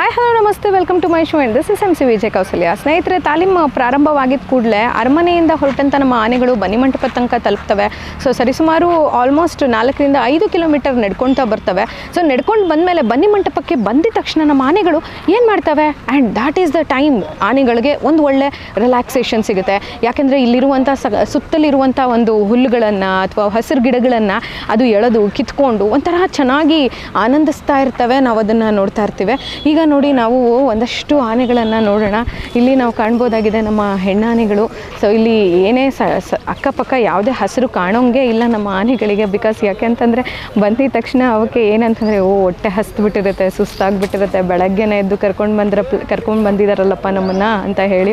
Hi hello ನಮಸ್ತೆ. Welcome to my show and this is M C Vijay Kausalya ಸ್ನೇಹಿತರೆ, ತಾಲೀಮ್ ಪ್ರಾರಂಭವಾಗಿದ್ದ ಕೂಡಲೇ ಅರಮನೆಯಿಂದ ಹೊರಟಂಥ ನಮ್ಮ ಆನೆಗಳು ಬನ್ನಿಮಂಟಪ ತನಕ ತಲುಪ್ತವೆ. ಸೊ ಸರಿಸುಮಾರು ಆಲ್ಮೋಸ್ಟ್ ನಾಲ್ಕರಿಂದ ಐದು ಕಿಲೋಮೀಟರ್ ನಡ್ಕೊಳ್ತಾ ಬರ್ತವೆ. ಸೊ ನಡ್ಕೊಂಡು ಬಂದಮೇಲೆ ಬನ್ನಿಮಂಟಪಕ್ಕೆ ಬಂದಿದ ತಕ್ಷಣ ನಮ್ಮ ಆನೆಗಳು ಏನು ಮಾಡ್ತವೆ? And that is the time ಆನೆಗಳಿಗೆ ಒಂದು ಒಳ್ಳೆ ರಿಲ್ಯಾಕ್ಸೇಷನ್ ಸಿಗುತ್ತೆ. ಯಾಕೆಂದರೆ ಇಲ್ಲಿರುವಂಥ ಸ ಸುತ್ತಲಿರುವಂಥ ಒಂದು ಹುಲ್ಲುಗಳನ್ನು ಅಥವಾ ಹಸಿರು ಗಿಡಗಳನ್ನು ಅದು ಎಳೆದು ಕಿತ್ಕೊಂಡು ಒಂಥರ ಚೆನ್ನಾಗಿ ಆನಂದಿಸ್ತಾ ಇರ್ತವೆ. ನಾವು ಅದನ್ನು ನೋಡ್ತಾ ಇರ್ತೀವಿ. ಈಗ ನೋಡಿ ನಾವು ಒಂದಷ್ಟು ಆನೆಗಳನ್ನು ನೋಡೋಣ. ಇಲ್ಲಿ ನಾವು ಕಾಣ್ಬೋದಾಗಿದೆ ನಮ್ಮ ಹೆಣ್ಣಾನೆಗಳು. ಸೊ ಇಲ್ಲಿ ಏನೇ ಸ ಅಕ್ಕಪಕ್ಕ ಯಾವುದೇ ಹಸಿರು ಕಾಣೋಂಗೆ ಇಲ್ಲ ನಮ್ಮ ಆನೆಗಳಿಗೆ. ಬಿಕಾಸ್ ಯಾಕೆ ಅಂತಂದರೆ ಬಂದಿದ ತಕ್ಷಣ ಅವಕ್ಕೆ ಏನಂತಂದರೆ, ಓ, ಹೊಟ್ಟೆ ಹಸ್ದುಬಿಟ್ಟಿರುತ್ತೆ ಸುಸ್ತಾಗ್ಬಿಟ್ಟಿರುತ್ತೆ. ಬೆಳಗ್ಗೆನೇ ಎದ್ದು ಕರ್ಕೊಂಡು ಬಂದ್ರ, ಕರ್ಕೊಂಡು ಬಂದಿದಾರಲ್ಲಪ್ಪ ನಮ್ಮನ್ನು ಅಂತ ಹೇಳಿ.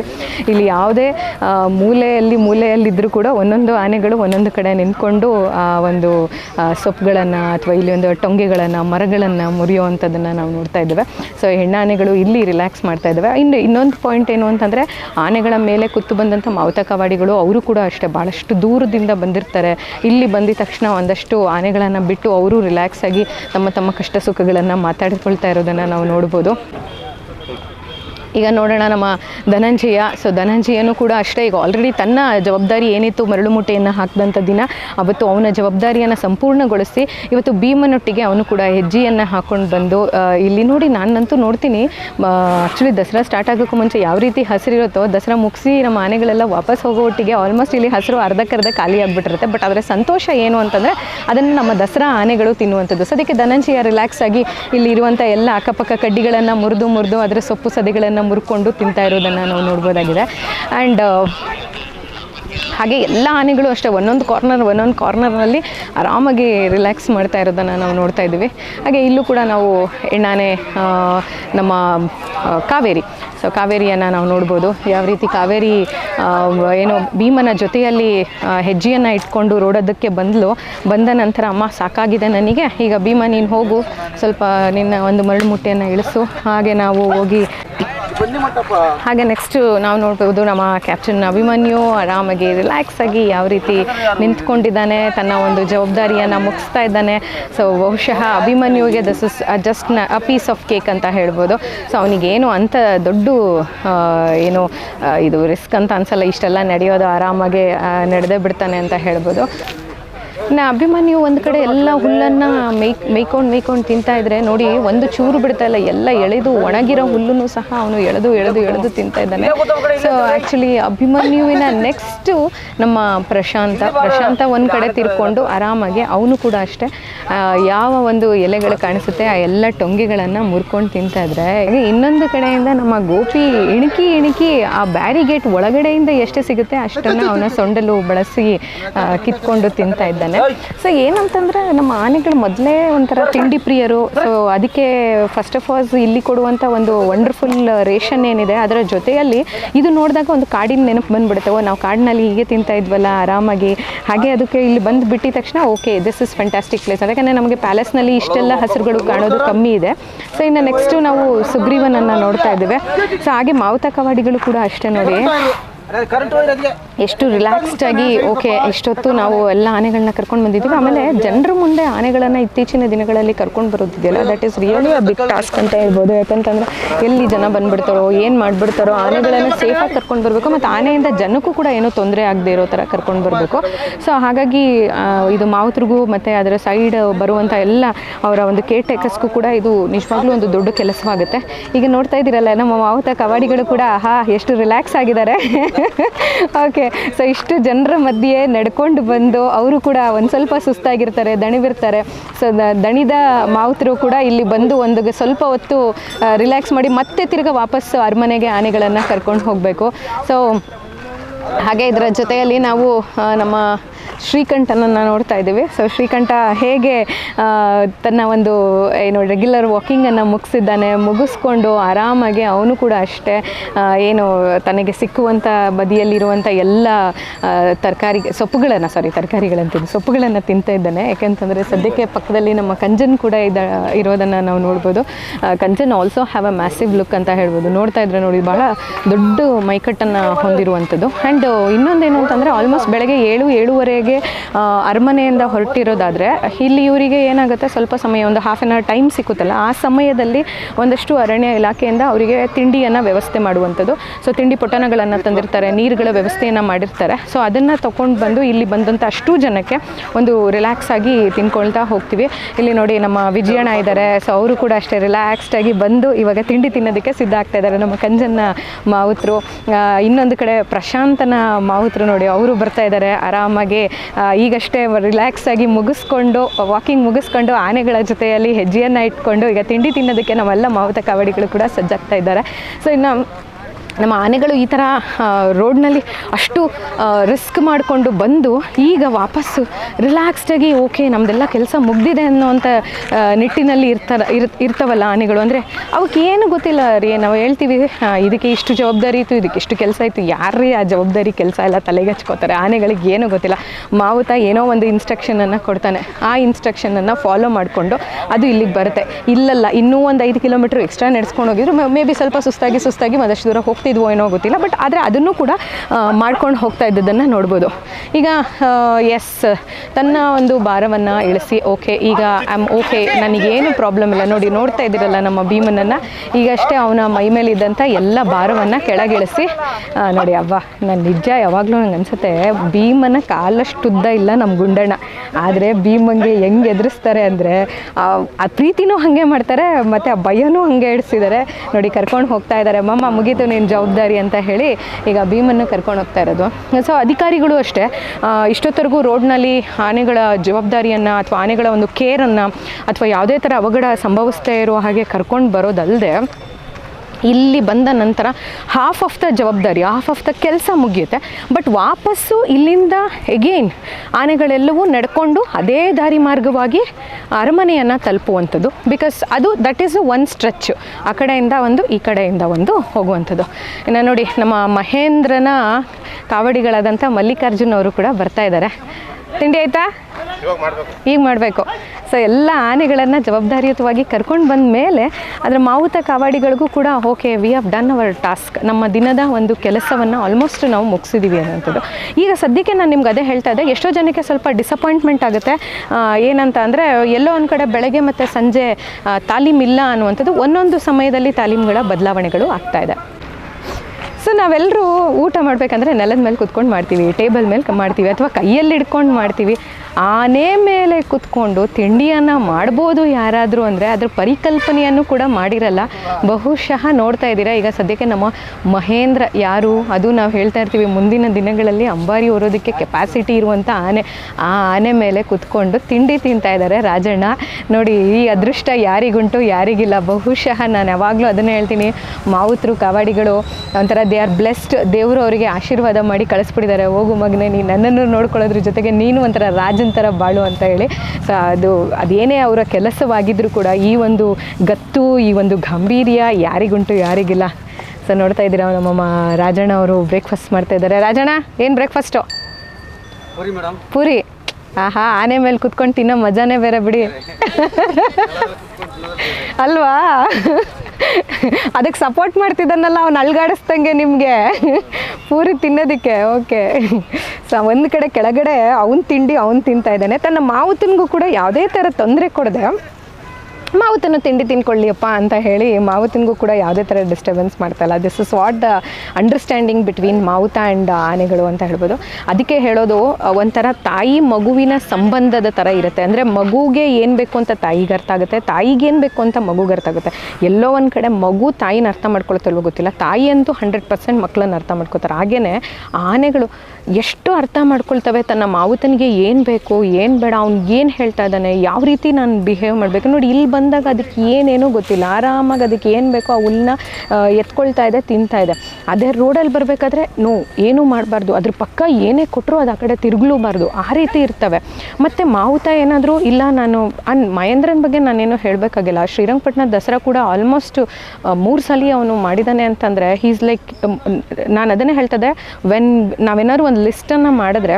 ಇಲ್ಲಿ ಯಾವುದೇ ಮೂಲೆಯಲ್ಲಿ ಮೂಲೆಯಲ್ಲಿದ್ದರೂ ಕೂಡ ಒಂದೊಂದು ಆನೆಗಳು ಒಂದೊಂದು ಕಡೆ ನಿಂತ್ಕೊಂಡು, ಆ, ಒಂದು ಸೊಪ್ಪುಗಳನ್ನು ಅಥವಾ ಇಲ್ಲಿ ಒಂದು ಟೊಂಗೆಗಳನ್ನು, ಮರಗಳನ್ನು ಮುರಿಯುವಂಥದ್ದನ್ನು ನಾವು ನೋಡ್ತಾ ಇದ್ದೇವೆ. ಸೊ ಹೆಣ್ಣಾನೆಗಳು ಇಲ್ಲಿ ರಿಲ್ಯಾಕ್ಸ್ ಮಾಡ್ತಾ ಇದ್ದಾವೆ ಇನ್ನು ಇನ್ನೊಂದು ಪಾಯಿಂಟ್ ಏನು ಅಂತಂದರೆ, ಆನೆಗಳ ಮೇಲೆ ಕುತ್ತು ಬಂದಂಥ ಮಾವುತ ಕವಾಡಿಗಳು ಅವರು ಕೂಡ ಅಷ್ಟೇ ಭಾಳಷ್ಟು ದೂರದಿಂದ ಬಂದಿರ್ತಾರೆ. ಇಲ್ಲಿ ಬಂದಿದ ತಕ್ಷಣ ಒಂದಷ್ಟು ಆನೆಗಳನ್ನು ಬಿಟ್ಟು ಅವರು ರಿಲ್ಯಾಕ್ಸ್ ಆಗಿ ತಮ್ಮ ತಮ್ಮ ಕಷ್ಟ ಸುಖಗಳನ್ನು ಮಾತಾಡಿಕೊಳ್ತಾ ಇರೋದನ್ನು ನಾವು ನೋಡ್ಬೋದು. ಈಗ ನೋಡೋಣ ನಮ್ಮ ಧನಂಜಯ. ಸೊ ಧನಂಜಯನು ಕೂಡ ಅಷ್ಟೇ, ಈಗ ಆಲ್ರೆಡಿ ತನ್ನ ಜವಾಬ್ದಾರಿ ಏನಿತ್ತು ಮರಳು ಮೂಟೆಯನ್ನು ಹಾಕಿದಂಥ ದಿನ, ಅವತ್ತು ಅವನ ಜವಾಬ್ದಾರಿಯನ್ನು ಸಂಪೂರ್ಣಗೊಳಿಸಿ ಇವತ್ತು ಭೀಮನೊಟ್ಟಿಗೆ ಅವನು ಕೂಡ ಹೆಜ್ಜೆಯನ್ನು ಹಾಕೊಂಡು ಬಂದು ಇಲ್ಲಿ ನೋಡಿ ನಾನಂತೂ ನೋಡ್ತೀನಿ ಆ್ಯಕ್ಚುಲಿ ದಸರಾ ಸ್ಟಾರ್ಟ್ ಆಗೋಕ್ಕೂ ಮುಂಚೆ ಯಾವ ರೀತಿ ಹಸಿರಿರುತ್ತೋ, ದಸರಾ ಮುಗಿಸಿ ನಮ್ಮ ಆನೆಗಳೆಲ್ಲ ವಾಪಸ್ ಹೋಗೋ ಒಟ್ಟಿಗೆ ಆಲ್ಮೋಸ್ಟ್ ಇಲ್ಲಿ ಹಸಿರು ಅರ್ಧಕ್ಕರ್ಧ ಖಾಲಿ ಆಗಿಬಿಟ್ಟಿರುತ್ತೆ. ಬಟ್ ಅದರ ಸಂತೋಷ ಏನು ಅಂತಂದರೆ, ಅದನ್ನು ನಮ್ಮ ದಸರಾ ಆನೆಗಳು ತಿನ್ನುವಂಥದ್ದು. ಸೊ ಅದಕ್ಕೆ ಧನಂಜಯ ರಿಲ್ಯಾಕ್ಸ್ ಆಗಿ ಇಲ್ಲಿ ಇರುವಂಥ ಎಲ್ಲ ಅಕ್ಕಪಕ್ಕ ಕಡ್ಡಿಗಳನ್ನು ಮುರಿದು ಮುರಿದು, ಅದರ ಸೊಪ್ಪು ಸದೆಗಳನ್ನು ಮುರ್ಕೊಂಡು ತಿಂತಾ ಇರೋದನ್ನು ನಾವು ನೋಡ್ಬೋದಾಗಿದೆ. ಆ್ಯಂಡ್ ಹಾಗೆ ಎಲ್ಲ ಆನೆಗಳು ಅಷ್ಟೇ, ಒಂದೊಂದು ಕಾರ್ನರ್ ಒಂದೊಂದು ಕಾರ್ನರ್ನಲ್ಲಿ ಆರಾಮಾಗಿ ರಿಲ್ಯಾಕ್ಸ್ ಮಾಡ್ತಾ ಇರೋದನ್ನು ನಾವು ನೋಡ್ತಾ ಇದ್ದೀವಿ. ಹಾಗೆ ಇಲ್ಲೂ ಕೂಡ ನಾವು ಎಣ್ಣಾನೆ ನಮ್ಮ ಕಾವೇರಿ. ಸೊ ಕಾವೇರಿಯನ್ನು ನಾವು ನೋಡ್ಬೋದು. ಯಾವ ರೀತಿ ಕಾವೇರಿ ಏನು ಭೀಮನ ಜೊತೆಯಲ್ಲಿ ಹೆಜ್ಜೆಯನ್ನು ಇಟ್ಕೊಂಡು ರೋಡೋದಕ್ಕೆ ಬಂದಲು, ಬಂದ ನಂತರ ಅಮ್ಮ ಸಾಕಾಗಿದೆ ನನಗೆ. ಈಗ ಭೀಮ ನೀನು ಹೋಗು, ಸ್ವಲ್ಪ ನಿನ್ನ ಒಂದು ಮರಳು ಮುಟ್ಟೆಯನ್ನು ಇಳಿಸು. ಹಾಗೆ ನಾವು ಹೋಗಿ ಹಾಗೆ ನೆಕ್ಸ್ಟು ನಾವು ನೋಡ್ಬೋದು ನಮ್ಮ ಕ್ಯಾಪ್ಟನ್ ಅಭಿಮನ್ಯು ಆರಾಮಾಗಿ ರಿಲ್ಯಾಕ್ಸ್ ಆಗಿ ಯಾವ ರೀತಿ ನಿಂತ್ಕೊಂಡಿದ್ದಾನೆ, ತನ್ನ ಒಂದು ಜವಾಬ್ದಾರಿಯನ್ನು ಮುಗಿಸ್ತಾ ಇದ್ದಾನೆ. ಸೊ ಬಹುಶಃ ಅಭಿಮನ್ಯುಗೆ this is just a piece of cake ಅಂತ ಹೇಳ್ಬೋದು. ಸೊ ಅವನಿಗೇನು ಅಂಥ ದೊಡ್ಡ ಏನು ಇದು ರಿಸ್ಕ್ ಅಂತ ಅನ್ಸಲ್ಲ. ಇಷ್ಟೆಲ್ಲ ನಡೆಯೋದು ಆರಾಮಾಗಿ ನಡೆದೇ ಬಿಡ್ತಾನೆ ಅಂತ ಹೇಳ್ಬೋದು. ಇನ್ನು ಅಭಿಮನ್ಯು ಒಂದು ಕಡೆ ಎಲ್ಲ ಹುಲ್ಲನ್ನು ಮೇಯ್ ಮೇಯ್ಕೊಂಡು ಮೇಯ್ಕೊಂಡು ತಿಂತಾ ಇದ್ರೆ ನೋಡಿ ಒಂದು ಚೂರು ಬಿಡ್ತಾ ಇಲ್ಲ, ಎಲ್ಲ ಎಳೆದು ಒಣಗಿರೋ ಹುಲ್ಲನ್ನು ಸಹ ಅವನು ಎಳೆದು ಎಳೆದು ಎಳೆದು ತಿಂತಾ ಇದ್ದಾನೆ. ಸೊ ಆ್ಯಕ್ಚುಲಿ ಅಭಿಮನ್ಯುವಿನ ನೆಕ್ಸ್ಟು ನಮ್ಮ ಪ್ರಶಾಂತ ಪ್ರಶಾಂತ ಒಂದು ಕಡೆ ತಿರ್ಕೊಂಡು ಆರಾಮಾಗಿ ಅವನು ಕೂಡ ಅಷ್ಟೇ. ಯಾವ ಒಂದು ಎಲೆಗಳು ಕಾಣಿಸುತ್ತೆ, ಆ ಎಲ್ಲ ಟೊಂಗೆಗಳನ್ನು ಮುರ್ಕೊಂಡು ತಿಂತಾ ಇದ್ರೆ ಇನ್ನೊಂದು ಕಡೆಯಿಂದ ನಮ್ಮ ಗೋಪಿ ಇಣುಕಿ ಇಣುಕಿ ಆ ಬ್ಯಾರಿಗೇಟ್ ಒಳಗಡೆಯಿಂದ ಎಷ್ಟು ಸಿಗುತ್ತೆ ಅಷ್ಟನ್ನು ಅವನ ಸೊಂಡಲು ಬಳಸಿ ಕಿತ್ಕೊಂಡು ತಿಂತಾ ಇದ್ದಾನೆ. ಸೊ ಏನಂತಂದ್ರೆ ನಮ್ಮ ಆನೆಗಳು ಮೊದಲೇ ಒಂಥರ ತಿಂಡಿ ಪ್ರಿಯರು. ಸೊ ಅದಕ್ಕೆ ಫಸ್ಟ್ ಆಫ್ ಆಲ್ ಇಲ್ಲಿ ಕೊಡುವಂಥ ಒಂದು ವಂಡರ್ಫುಲ್ ರೇಷನ್ ಏನಿದೆ ಅದರ ಜೊತೆಯಲ್ಲಿ ಇದು ನೋಡಿದಾಗ ಒಂದು ಕಾಡಿನ ನೆನಪು ಬಂದ್ಬಿಡುತ್ತೆ. ಓ ನಾವು ಕಾಡಿನಲ್ಲಿ ಹೀಗೆ ತಿಂತಾ ಇದ್ವಲ್ಲ ಆರಾಮಾಗಿ. ಹಾಗೆ ಅದಕ್ಕೆ ಇಲ್ಲಿ ಬಂದು ಬಿಟ್ಟಿದ ತಕ್ಷಣ okay this is fantastic place ಯಾಕಂದರೆ ನಮಗೆ ಪ್ಯಾಲೇಸ್ನಲ್ಲಿ ಇಷ್ಟೆಲ್ಲ ಹಸಿರುಗಳು ಕಾಣೋದು ಕಮ್ಮಿ ಇದೆ. ಸೊ ಇನ್ನು ನೆಕ್ಸ್ಟು ನಾವು ಸುಗ್ರೀವನನ್ನು ನೋಡ್ತಾ ಇದ್ದೇವೆ. ಸೊ ಹಾಗೆ ಮಾವುತ ಕವಾಡಿಗಳು ಕೂಡ ಅಷ್ಟೇ ನೋಡಿ. ಎಷ್ಟು ರಿಲ್ಯಾಕ್ಸ್ಡ್ ಆಗಿ ಓಕೆ ಇಷ್ಟೊತ್ತು ನಾವು ಎಲ್ಲ ಆನೆಗಳನ್ನ ಕರ್ಕೊಂಡು ಬಂದಿದ್ದೀವಿ ಆಮೇಲೆ ಜನರ ಮುಂದೆ ಆನೆಗಳನ್ನು ಇತ್ತೀಚಿನ ದಿನಗಳಲ್ಲಿ ಕರ್ಕೊಂಡು ಬರೋದಿದೆಯಲ್ಲ? That is really a big task ಅಂತ ಹೇಳ್ಬೋದು. ಯಾಕಂತಂದ್ರೆ ಎಲ್ಲಿ ಜನ ಬಂದ್ಬಿಡ್ತಾರೋ, ಏನು ಮಾಡಿಬಿಡ್ತಾರೋ, ಆನೆಗಳನ್ನು ಸೇಫಾಗಿ ಕರ್ಕೊಂಡು ಬರಬೇಕು. ಮತ್ತು ಆನೆಯಿಂದ ಜನಕ್ಕೂ ಕೂಡ ಏನೋ ತೊಂದರೆ ಆಗದೆ ಇರೋ ಥರ ಕರ್ಕೊಂಡು ಬರಬೇಕು. ಸೊ ಹಾಗಾಗಿ ಇದು ಮಾವುತರಿಗೂ ಮತ್ತು ಅದರ ಸೈಡ್ ಬರುವಂಥ ಎಲ್ಲ ಅವರ ಒಂದು ಕೇರ್ ಟೇಕರ್ಸ್ಗೂ ಕೂಡ ಇದು ನಿಜವಾಗ್ಲೂ ಒಂದು ದೊಡ್ಡ ಕೆಲಸವಾಗುತ್ತೆ. ಈಗ ನೋಡ್ತಾ ಇದ್ದೀರಲ್ಲ, ನಮ್ಮ ಮಾವುತ ಕವಾಡಿಗಳು ಕೂಡ ಹಾ ಎಷ್ಟು ರಿಲ್ಯಾಕ್ಸ್ ಆಗಿದ್ದಾರೆ. ಓಕೆ ಸೊ ಇಷ್ಟು ಜನರ ಮಧ್ಯೆ ನಡ್ಕೊಂಡು ಬಂದು ಅವರು ಕೂಡ ಒಂದು ಸ್ವಲ್ಪ ಸುಸ್ತಾಗಿರ್ತಾರೆ, ದಣಿವಿರ್ತಾರೆ. ಸೊ ದಣಿದ ಮಾವುತರು ಕೂಡ ಇಲ್ಲಿ ಬಂದು ಒಂದು ಸ್ವಲ್ಪ ಹೊತ್ತು ರಿಲ್ಯಾಕ್ಸ್ ಮಾಡಿ ಮತ್ತೆ ತಿರ್ಗಿ ವಾಪಸ್ ಅರಮನೆಗೆ ಆನೆಗಳನ್ನು ಕರ್ಕೊಂಡು ಹೋಗಬೇಕು. ಸೊ ಹಾಗೆ ಇದರ ಜೊತೆಯಲ್ಲಿ ನಾವು ನಮ್ಮ ಶ್ರೀಕಂಠನನ್ನು ನೋಡ್ತಾ ಇದ್ದೀವಿ. ಸೊ ಶ್ರೀಕಂಠ ಹೇಗೆ ತನ್ನ ಒಂದು ಏನು ರೆಗ್ಯುಲರ್ ವಾಕಿಂಗನ್ನು ಮುಗಿಸಿದ್ದಾನೆ, ಮುಗಿಸ್ಕೊಂಡು ಆರಾಮಾಗಿ ಅವನು ಕೂಡ ಅಷ್ಟೇ ಏನು ತನಗೆ ಸಿಕ್ಕುವಂಥ ಬದಿಯಲ್ಲಿರುವಂಥ ಎಲ್ಲ ತರಕಾರಿ, ಸೊಪ್ಪುಗಳನ್ನು ಸಾರಿ ತರಕಾರಿಗಳಂತೀನಿ ಸೊಪ್ಪುಗಳನ್ನು ತಿಂತಾ ಇದ್ದಾನೆ. ಯಾಕೆಂತಂದರೆ ಸದ್ಯಕ್ಕೆ ಪಕ್ಕದಲ್ಲಿ ನಮ್ಮ ಕಂಜನ್ ಕೂಡ ಇದ, ಇರೋದನ್ನು ನಾವು ನೋಡ್ಬೋದು. Kanjan also have a massive look ಅಂತ ಹೇಳ್ಬೋದು. ನೋಡ್ತಾ ಇದ್ರೆ ನೋಡಿ, ಬಹಳ ದೊಡ್ಡ ಮೈಕಟ್ಟನ್ನು ಹೊಂದಿರುವಂಥದ್ದು ಆ್ಯಂಡ್ ಇನ್ನೊಂದೇನು ಅಂತಂದರೆ ಆಲ್ಮೋಸ್ಟ್ ಬೆಳಗ್ಗೆ ಏಳು, ಏಳುವರೆ ಗಂಟೆಗೆ ಅರಮನೆಯಿಂದ ಹೊರಟಿರೋದಾದರೆ, ಇಲ್ಲಿ ಇವರಿಗೆ ಏನಾಗುತ್ತೆ, ಸ್ವಲ್ಪ ಸಮಯ, ಒಂದು ಹಾಫ್ ಆನ್ ಅವರ್ ಟೈಮ್ ಸಿಕ್ಕುತ್ತಲ್ಲ, ಆ ಸಮಯದಲ್ಲಿ ಒಂದಷ್ಟು ಅರಣ್ಯ ಇಲಾಖೆಯಿಂದ ಅವರಿಗೆ ತಿಂಡಿಯನ್ನು ವ್ಯವಸ್ಥೆ ಮಾಡುವಂಥದ್ದು. ಸೊ ತಿಂಡಿ ಪೊಟ್ಟಣಗಳನ್ನು ತಂದಿರ್ತಾರೆ, ನೀರುಗಳ ವ್ಯವಸ್ಥೆಯನ್ನು ಮಾಡಿರ್ತಾರೆ. ಸೊ ಅದನ್ನು ತೊಗೊಂಡು ಬಂದು ಇಲ್ಲಿ ಬಂದಂಥ ಅಷ್ಟು ಜನಕ್ಕೆ ಒಂದು ರಿಲ್ಯಾಕ್ಸ್ ಆಗಿ ತಿನ್ಕೊಳ್ತಾ ಹೋಗ್ತೀವಿ. ಇಲ್ಲಿ ನೋಡಿ ನಮ್ಮ ವಿಜಯಣ್ಣ ಇದ್ದಾರೆ ಸೊ ಅವರು ಕೂಡ ಅಷ್ಟೇ ರಿಲ್ಯಾಕ್ಸ್ಡ್ ಆಗಿ ಬಂದು ಇವಾಗ ತಿಂಡಿ ತಿನ್ನೋದಕ್ಕೆ ಸಿದ್ಧ ಆಗ್ತಾ ಇದ್ದಾರೆ ನಮ್ಮ ಕಂಜನ್ನ ಮಾವುತರು ಇನ್ನೊಂದು ಕಡೆ ಪ್ರಶಾಂತನ ಮಾವುತರು ನೋಡಿ, ಅವರು ಬರ್ತಾ ಇದ್ದಾರೆ ಆರಾಮಾಗಿ ಈಗಷ್ಟೇ ರಿಲ್ಯಾಕ್ಸ್ ಆಗಿ ಮುಗಿಸ್ಕೊಂಡು ವಾಕಿಂಗ್ ಮುಗಿಸ್ಕೊಂಡು, ಆನೆಗಳ ಜೊತೆಯಲ್ಲಿ ಹೆಜ್ಜೆಯನ್ನು ಇಟ್ಕೊಂಡು, ಈಗ ತಿಂಡಿ ತಿನ್ನೋದಕ್ಕೆ ನಾವೆಲ್ಲ ಮಾವುತ ಕಾವಡಿಗಳು ಕೂಡ ಸಜ್ಜಾಗ್ತಾ ಇದ್ದಾರೆ. ಸೊ ಇನ್ನು ನಮ್ಮ ಆನೆಗಳು ಈ ಥರ ರೋಡ್ನಲ್ಲಿ ಅಷ್ಟು ರಿಸ್ಕ್ ಮಾಡಿಕೊಂಡು ಬಂದು ಈಗ ವಾಪಸ್ಸು ರಿಲ್ಯಾಕ್ಸ್ಡಾಗಿ ಓಕೆ ನಮ್ಮದೆಲ್ಲ ಕೆಲಸ ಮುಗ್ದಿದೆ ಅನ್ನೋವಂಥ ನಿಟ್ಟಿನಲ್ಲಿ ಇರ್ತಾರ, ಇರ್, ಇರ್ತಾವಲ್ಲ ಆನೆಗಳು. ಅಂದರೆ ಅವಕ್ಕೆ ಏನು ಗೊತ್ತಿಲ್ಲ ರೀ, ನಾವು ಹೇಳ್ತೀವಿ ಇದಕ್ಕೆ ಇಷ್ಟು ಜವಾಬ್ದಾರಿ ಇತ್ತು, ಇದಕ್ಕೆ ಇಷ್ಟು ಕೆಲಸ ಇತ್ತು. ಯಾರೇ ಆ ಜವಾಬ್ದಾರಿ, ಕೆಲಸ ಎಲ್ಲ ತಲೆಗೆ ಹಚ್ಕೋತಾರೆ? ಆನೆಗಳಿಗೆ ಏನು ಗೊತ್ತಿಲ್ಲ. ಮಾವುತ ಏನೋ ಒಂದು ಇನ್ಸ್ಟ್ರಕ್ಷನನ್ನು ಕೊಡ್ತಾನೆ. ಆ ಇನ್ಸ್ಟ್ರಕ್ಷನನ್ನು ಫಾಲೋ ಮಾಡಿಕೊಂಡು ಅದು ಇಲ್ಲಿಗೆ ಬರುತ್ತೆ. ಇಲ್ಲಲ್ಲ, ಇನ್ನೂ ಒಂದು ಐದು ಕಿಲೋಮೀಟ್ರ್ ಎಕ್ಸ್ಟ್ರಾ ನಡೆಸ್ಕೊಂಡು ಹೋಗಿದ್ರು, ಮೇ ಬಿ ಸ್ವಲ್ಪ ಸುಸ್ತಾಗಿ ಸುಸ್ತಾಗಿ ಮದಷ್ಟು ದೂರ ಹೋಗ್ತಿದ್ವೋ ಏನೋ ಗೊತ್ತಿಲ್ಲ ಬಟ್ ಆದರೆ ಅದನ್ನು ಕೂಡ ಮಾಡ್ಕೊಂಡು ಹೋಗ್ತಾ ಇದ್ದದನ್ನು ನೋಡ್ಬೋದು. ಈಗ ಎಸ್ ತನ್ನ ಒಂದು ಭಾರವನ್ನು ಇಳಿಸಿ ಓಕೆ ಈಗ ಐಮ್ ಓಕೆ ನನಗೇನು ಪ್ರಾಬ್ಲಮ್ ಇಲ್ಲ. ನೋಡಿ, ನೋಡ್ತಾ ಇದ್ದೀರಲ್ಲ ನಮ್ಮ ಭೀಮನನ್ನು ಈಗಷ್ಟೇ ಅವನ ಮೈ ಮೇಲೆ ಇದ್ದಂಥ ಎಲ್ಲ ಭಾರವನ್ನು ಕೆಳಗಿಳಿಸಿ ನೋಡಿ, ಅವ್ವ, ನಾನು ನಿಜ ಯಾವಾಗಲೂ ನಂಗೆ ಅನಿಸುತ್ತೆ, ಭೀಮನ ಕಾಲಷ್ಟುದ್ದ ಇಲ್ಲ ನಮ್ಮ ಗುಂಡಣ್ಣ. ಆದರೆ ಭೀಮಂಗೆ ಹೆಂಗೆ ಎದುರಿಸ್ತಾರೆ ಅಂದರೆ, ಆ ಪ್ರೀತಿನೂ ಹಾಗೆ ಮಾಡ್ತಾರೆ, ಮತ್ತು ಆ ಭಯನೂ ಹಾಗೆ ಇಡಿಸಿದ್ದಾರೆ ನೋಡಿ, ಕರ್ಕೊಂಡು ಹೋಗ್ತಾ ಇದ್ದಾರೆ. ಮಮ್ಮ, ಮುಗೀತು ನಿನ್ನ ಜವಾಬ್ದಾರಿ ಅಂತ ಹೇಳಿ ಈಗ ಭೀಮನ್ನು ಕರ್ಕೊಂಡು ಹೋಗ್ತಾ ಇರೋದು. ಸೊ ಅಧಿಕಾರಿಗಳು ಅಷ್ಟೇ ಇಷ್ಟೊತ್ತರೆಗೂ ರೋಡ್ನಲ್ಲಿ ಆನೆಗಳ ಜವಾಬ್ದಾರಿಯನ್ನು ಅಥವಾ ಆನೆಗಳ ಒಂದು ಕೇರನ್ನು ಅಥವಾ ಯಾವುದೇ ಥರ ಅವಘಡ ಸಂಭವಿಸ್ತಾ ಇರೋ ಹಾಗೆ ಕರ್ಕೊಂಡು ಬರೋದಲ್ಲದೆ ಇಲ್ಲಿ ಬಂದ ನಂತರ ಹಾಫ್ ಆಫ್ ದ ಜವಾಬ್ದಾರಿ ಹಾಫ್ ಆಫ್ ದ ಕೆಲಸ ಮುಗಿಯುತ್ತೆ. ಬಟ್ ವಾಪಸ್ಸು ಇಲ್ಲಿಂದ ಎಗೇನ್ ಆನೆಗಳೆಲ್ಲವೂ ನಡ್ಕೊಂಡು ಅದೇ ದಾರಿ ಮಾರ್ಗವಾಗಿ ಅರಮನೆಯನ್ನು ತಲುಪುವಂಥದ್ದು. ಬಿಕಾಸ್ ಅದು ದಟ್ ಈಸ್ ಒನ್ ಸ್ಟ್ರೆಚ್ ಆ ಕಡೆಯಿಂದ ಒಂದು, ಈ ಕಡೆಯಿಂದ ಒಂದು ಹೋಗುವಂಥದ್ದು. ಇನ್ನು ನೋಡಿ, ನಮ್ಮ ಮಹೇಂದ್ರನ ಕಾವಡಿಗಳಾದಂಥ ಮಲ್ಲಿಕಾರ್ಜುನ್ ಅವರು ಕೂಡ ಬರ್ತಾ ಇದ್ದಾರೆ. ತಿಂಡಿ ಆಯಿತಾ? ಈಗ ಮಾಡಬೇಕು. ಸೊ ಎಲ್ಲ ಆನೆಗಳನ್ನು ಜವಾಬ್ದಾರಿಯುತವಾಗಿ ಕರ್ಕೊಂಡು ಬಂದ ಮೇಲೆ ಅದರ ಮಾವುತ ಕಾವಾಡಿಗಳಿಗೂ ಕೂಡ okay we have done our task ನಮ್ಮ ದಿನದ ಒಂದು ಕೆಲಸವನ್ನು ಆಲ್ಮೋಸ್ಟ್ ನಾವು ಮುಗಿಸಿದ್ದೀವಿ ಅನ್ನೋಂಥದ್ದು ಈಗ ಸದ್ಯಕ್ಕೆ ನಾನು ನಿಮ್ಗೆ ಅದೇ ಹೇಳ್ತಾ ಇದ್ದೆ ಎಷ್ಟೋ ಜನಕ್ಕೆ ಸ್ವಲ್ಪ ಡಿಸಪಾಯಿಂಟ್ಮೆಂಟ್ ಆಗುತ್ತೆ. ಏನಂತ ಅಂದರೆ ಎಲ್ಲೋ ಒಂದು ಕಡೆ ಬೆಳಗ್ಗೆ ಮತ್ತು ಸಂಜೆ ತಾಲೀಮ್ ಇಲ್ಲ ಅನ್ನುವಂಥದ್ದು ಒಂದೊಂದು ಸಮಯದಲ್ಲಿ ತಾಲೀಮ್ಗಳ ಬದಲಾವಣೆಗಳು ಆಗ್ತಾ ಇದೆ. ಸೊ ನಾವೆಲ್ಲರೂ ಊಟ ಮಾಡಬೇಕಂದ್ರೆ ನೆಲದ ಮೇಲೆ ಕುತ್ಕೊಂಡು ಮಾಡ್ತೀವಿ ಟೇಬಲ್ ಮೇಲೆ ಮಾಡ್ತೀವಿ, ಅಥವಾ ಕೈಯಲ್ಲಿ ಹಿಡ್ಕೊಂಡು ಮಾಡ್ತೀವಿ. ಆನೆ ಮೇಲೆ ಕುತ್ಕೊಂಡು ತಿಂಡಿಯನ್ನು ಮಾಡ್ಬೋದು ಯಾರಾದರೂ ಅಂದರೆ ಅದ್ರ ಪರಿಕಲ್ಪನೆಯನ್ನು ಕೂಡ ಮಾಡಿರಲ್ಲ. ಬಹುಶಃ ನೋಡ್ತಾ ಇದ್ದೀರಾ, ಈಗ ಸದ್ಯಕ್ಕೆ ನಮ್ಮ ಮಹೇಂದ್ರ ಯಾರು? ಅದು ನಾವು ಹೇಳ್ತಾ ಇರ್ತೀವಿ, ಮುಂದಿನ ದಿನಗಳಲ್ಲಿ ಅಂಬಾರಿ ಹೊರೋದಕ್ಕೆ ಕೆಪಾಸಿಟಿ ಇರುವಂಥ ಆನೆ. ಆ ಆನೆ ಮೇಲೆ ಕುತ್ಕೊಂಡು ತಿಂಡಿ ತಿಂತಾ ಇದ್ದಾರೆ ರಾಜಣ್ಣ. ನೋಡಿ, ಈ ಅದೃಷ್ಟ ಯಾರಿಗುಂಟು? ಯಾರಿಗಿಲ್ಲ. ಬಹುಶಃ ನಾನು ಯಾವಾಗಲೂ ಅದನ್ನೇ ಹೇಳ್ತೀನಿ. ಮಾವುತರು, ಕಾವಾಡಿಗಳು, ಒಂಥರ ದೇ ಆರ್ ಬ್ಲೆಸ್ಡ್ ದೇವರು ಅವರಿಗೆ ಆಶೀರ್ವಾದ ಮಾಡಿ ಕಳಿಸ್ಬಿಟ್ಟಿದ್ದಾರೆ. ಹೋಗು ಮಗನೇ, ನೀನು ನನ್ನನ್ನು ನೋಡ್ಕೊಳ್ಳೋದ್ರ ಜೊತೆಗೆ ನೀನು ಒಂಥರ ರಾಜನ ಥರ ಬಾಳು ಅಂತ ಹೇಳಿ. ಸೊ ಅದು ಅದೇನೇ ಅವರ ಕೆಲಸವಾಗಿದ್ದರೂ ಕೂಡ ಈ ಒಂದು ಗತ್ತು ಈ ಒಂದು ಗಂಭೀರ್ಯ ಯಾರಿಗುಂಟು ಯಾರಿಗಿಲ್ಲ. ಸೊ ನೋಡ್ತಾ ಇದ್ದೀರಾ ನಮ್ಮಮ್ಮ ರಾಜಣ್ಣ ಅವರು ಬ್ರೇಕ್ಫಾಸ್ಟ್ ಮಾಡ್ತಾ ಇದ್ದಾರೆ. ರಾಜಣ್ಣ ಏನು ಬ್ರೇಕ್ಫಾಸ್ಟು ಪೂರಿ ಆಹಾ ಆನೆ ಮೇಲೆ ಕುತ್ಕೊಂಡು ತಿನ್ನೋ ಮಜಾನೇ ಬೇರೆ ಬಿಡಿ. ಅಲ್ವಾ? ಅದಕ್ಕೆ ಸಪೋರ್ಟ್ ಮಾಡ್ತಿದ್ದಾನಲ್ಲ ಅವ್ನು ಅಲ್ಗಾಡಿಸ್ದಂಗೆ ನಿಮಗೆ. ಪೂರಿ ತಿನ್ನೋದಕ್ಕೆ ಓಕೆ. ಸೊ, ಒಂದು ಕಡೆ ಕೆಳಗಡೆ ಅವನ ತಿಂಡಿ ಅವನು ತಿಂತಾ ಇದ್ದಾನೆ. ತನ್ನ ಮಾವುತನಿಗೂ ಕೂಡ ಯಾವುದೇ ಥರ ತೊಂದರೆ ಕೊಡದೆ, ಮಾವುತನ ತಿಂಡಿ ತಿನ್ಕೊಳ್ಳಿಯಪ್ಪ ಅಂತ ಹೇಳಿ ಮಾವುತನಿಗೂ ಕೂಡ ಯಾವುದೇ ಥರ ಡಿಸ್ಟರ್ಬೆನ್ಸ್ ಮಾಡ್ತಾಯಿಲ್ಲ this is what the understanding between ಮಾವುತ and ಆನೆಗಳು ಅಂತ ಹೇಳ್ಬೋದು. ಅದಕ್ಕೆ ಹೇಳೋದು ಒಂಥರ ತಾಯಿ ಮಗುವಿನ ಸಂಬಂಧದ ಥರ ಇರುತ್ತೆ. ಅಂದರೆ ಮಗುಗೆ ಏನು ಬೇಕು ಅಂತ ತಾಯಿಗೆ ಅರ್ಥ ಆಗುತ್ತೆ, ತಾಯಿಗೆ ಏನು ಬೇಕು ಅಂತ ಮಗುಗೆ ಅರ್ಥ ಆಗುತ್ತೆ. ಎಲ್ಲೋ ಒಂದು ಕಡೆ ಮಗು ತಾಯಿನ ಅರ್ಥ ಮಾಡ್ಕೊಳ್ತಲ್ವೋ ಗೊತ್ತಿಲ್ಲ. ತಾಯಿ ಅಂತೂ ಹಂಡ್ರೆಡ್ ಪರ್ಸೆಂಟ್ ಮಕ್ಕಳನ್ನ ಅರ್ಥ ಮಾಡ್ಕೋತಾರೆ ಹಾಗೇ ಆನೆಗಳು ಎಷ್ಟು ಅರ್ಥ ಮಾಡ್ಕೊಳ್ತವೆ? ತನ್ನ ಮಾವುತನಿಗೆ ಏನು ಬೇಕು, ಏನು ಬೇಡ ಅವ್ನಿಗೆ ಏನು ಹೇಳ್ತಾ ಇದ್ದಾನೆ, ಯಾವ ರೀತಿ ನಾನು ಬಿಹೇವ್ ಮಾಡಬೇಕು? ನೋಡಿ, ಇಲ್ಲಿ ಬಂದಾಗ ಅದಕ್ಕೆ ಏನೇನೂ ಗೊತ್ತಿಲ್ಲ. ಆರಾಮಾಗಿ ಅದಕ್ಕೆ ಏನು ಬೇಕೋ ಆ ಹುಲ್ಲನ್ನ ಎತ್ಕೊಳ್ತಾ ಇದೆ, ತಿಂತಾ ಇದೆ. ಅದೇ ರೋಡಲ್ಲಿ ಬರಬೇಕಾದ್ರೆ ನೋ ಏನೂ ಮಾಡಬಾರ್ದು. ಅದ್ರ ಪಕ್ಕ ಏನೇ ಕೊಟ್ಟರು ಅದು ಆ ಕಡೆ ತಿರುಗಲೂಬಾರ್ದು. ಆ ರೀತಿ ಇರ್ತವೆ. ಮತ್ತು ಮಾವುತ ಏನಾದರೂ ಇಲ್ಲ, ನಾನು ಅನ್ ಮಹೇಂದ್ರನ ಬಗ್ಗೆ ನಾನೇನು ಹೇಳಬೇಕಾಗಿಲ್ಲ. ಶ್ರೀರಂಗಪಟ್ಟಣ ದಸರಾ ಕೂಡ ಆಲ್ಮೋಸ್ಟ್ ಮೂರು ಸಲ ಅವನು ಮಾಡಿದ್ದಾನೆ ಅಂತಂದರೆ ಹೀಸ್ ಲೈಕ್ ನಾನು ಅದನ್ನೇ ಹೇಳ್ತದೆ ವೆನ್ ನಾವೇನಾದ್ರು ಒಂದು ಲಿಸ್ಟನ್ನು ಮಾಡಿದ್ರೆ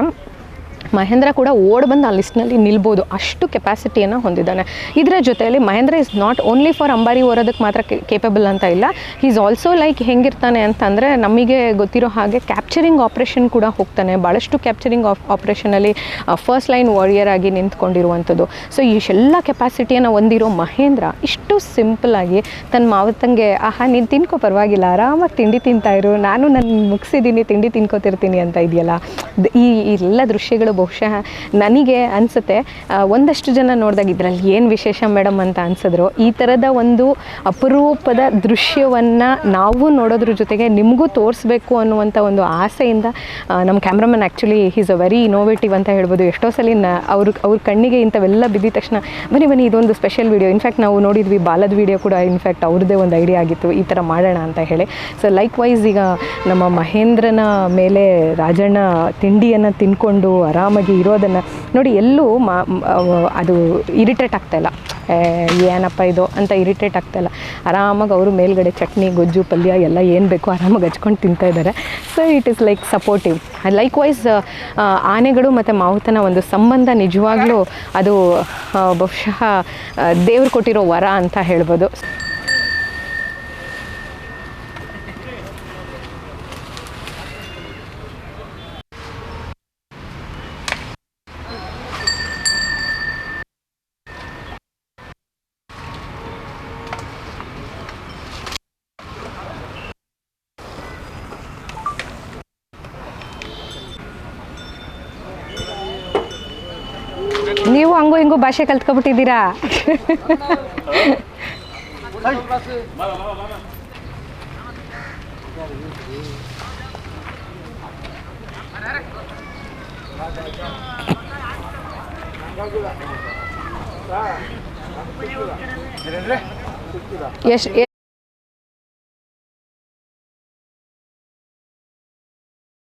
ಮಹೇಂದ್ರ ಕೂಡ ಓಡ್ ಬಂದು ಆ ಲಿಸ್ಟ್ನಲ್ಲಿ ನಿಲ್ಬೋದು. ಅಷ್ಟು ಕೆಪಾಸಿಟಿಯನ್ನು ಹೊಂದಿದ್ದಾನೆ. ಇದರ ಜೊತೆಯಲ್ಲಿ Mahendra is not only for ಅಂಬಾರಿ ಓರೋದಕ್ಕೆ ಮಾತ್ರ ಕೇಪಬಲ್ ಅಂತ ಇಲ್ಲ. ಈಸ್ ಆಲ್ಸೋ ಲೈಕ್ ಹೆಂಗಿರ್ತಾನೆ ಅಂತಂದರೆ ನಮಗೆ ಗೊತ್ತಿರೋ ಹಾಗೆ ಕ್ಯಾಪ್ಚರಿಂಗ್ ಆಪ್ರೇಷನ್ ಕೂಡ ಹೋಗ್ತಾನೆ. ಭಾಳಷ್ಟು ಕ್ಯಾಪ್ಚರಿಂಗ್ ಆಫ್ ಆಪ್ರೇಷನಲ್ಲಿ ಫಸ್ಟ್ ಲೈನ್ ವಾರಿಯರ್ ಆಗಿ ನಿಂತ್ಕೊಂಡಿರುವಂಥದ್ದು. ಸೊ ಇಷ್ಟೆಲ್ಲ ಕೆಪಾಸಿಟಿಯನ್ನು ಹೊಂದಿರೋ ಮಹೇಂದ್ರ ಇಷ್ಟು ಸಿಂಪಲ್ಲಾಗಿ ತನ್ನ ಮಾವತ್ತಂಗೆ ಆಹಾ, ನೀನು ತಿನ್ಕೋ ಪರವಾಗಿಲ್ಲ, ಆರಾಮಾಗಿ ತಿಂಡಿ ತಿಂತಾ ಇರು. ನಾನು ನನ್ನ ಮುಗಿಸಿದ್ದೀನಿ ತಿಂಡಿ ತಿನ್ಕೋತಿರ್ತೀನಿ ಅಂತ ಇದೆಯಲ್ಲ? ಈ ಎಲ್ಲ ದೃಶ್ಯಗಳು ಬಹುಶಃ ನನಗೆ ಅನಿಸುತ್ತೆ ಒಂದಷ್ಟು ಜನ ನೋಡಿದಾಗ ಇದರಲ್ಲಿ ಏನು ವಿಶೇಷ ಮೇಡಮ್ ಅಂತ ಅನಿಸಿದ್ರು. ಈ ಥರದ ಒಂದು ಅಪರೂಪದ ದೃಶ್ಯವನ್ನು ನಾವು ನೋಡೋದ್ರ ಜೊತೆಗೆ ನಿಮಗೂ ತೋರಿಸ್ಬೇಕು ಅನ್ನುವಂಥ ಒಂದು ಆಸೆಯಿಂದ ನಮ್ಮ cameraman actually is a very innovative ಅಂತ ಹೇಳ್ಬೋದು. ಎಷ್ಟೋ ಸಲ ಅವ್ರ ಅವ್ರ ಕಣ್ಣಿಗೆ ಇಂಥವೆಲ್ಲ ಬಿದ್ದಿದ ತಕ್ಷಣ, ಬನ್ನಿ ಬನ್ನಿ, ಇದೊಂದು ಸ್ಪೆಷಲ್ ವಿಡಿಯೋ ಇನ್ಫ್ಯಾಕ್ಟ್ ನಾವು ನೋಡಿದ್ವಿ, ಬಾಲದ ವಿಡಿಯೋ ಕೂಡ ಇನ್ಫ್ಯಾಕ್ಟ್ ಅವ್ರದ್ದೇ ಒಂದು ಐಡಿಯಾ ಆಗಿತ್ತು, ಈ ಥರ ಮಾಡೋಣ ಅಂತ ಹೇಳಿ. ಸೊ ಲೈಕ್ ವೈಸ್ ಈಗ ನಮ್ಮ ಮಹೇಂದ್ರನ ಮೇಲೆ ರಾಜಣ್ಣ ತಿಂಡಿಯನ್ನು ತಿನ್ಕೊಂಡು ಆರಾಮಾಗಿ ಇರೋದನ್ನು ನೋಡಿ ಎಲ್ಲೂ ಮಾ ಅದು ಇರಿಟೇಟ್ ಆಗ್ತಾಯಿಲ್ಲ ಏನಪ್ಪ ಇದು ಅಂತ ಇರಿಟೇಟ್ ಆಗ್ತಾಯಿಲ್ಲ ಆರಾಮಾಗಿ ಅವರು ಮೇಲ್ಗಡೆ ಚಟ್ನಿ, ಗೊಜ್ಜು, ಪಲ್ಯ ಎಲ್ಲ ಏನು ಬೇಕೋ ಆರಾಮಾಗಿ ಹಚ್ಕೊಂಡು ತಿಂತಾ ಇದ್ದಾರೆ so it is like supportive likewise ಆನೆಗಳು ಮತ್ತು ಮಾವುತನ ಒಂದು ಸಂಬಂಧ ನಿಜವಾಗ್ಲೂ ಅದು ಬಹುಶಃ ದೇವ್ರು ಕೊಟ್ಟಿರೋ ವರ ಅಂತ ಹೇಳ್ಬೋದು ನೀವು ಹಂಗೂ ಹಿಂಗೂ ಭಾಷೆ ಕಲ್ತ್ಕೊಬಿಟ್ಟಿದ್ದೀರಾ? ಎಷ್ಟು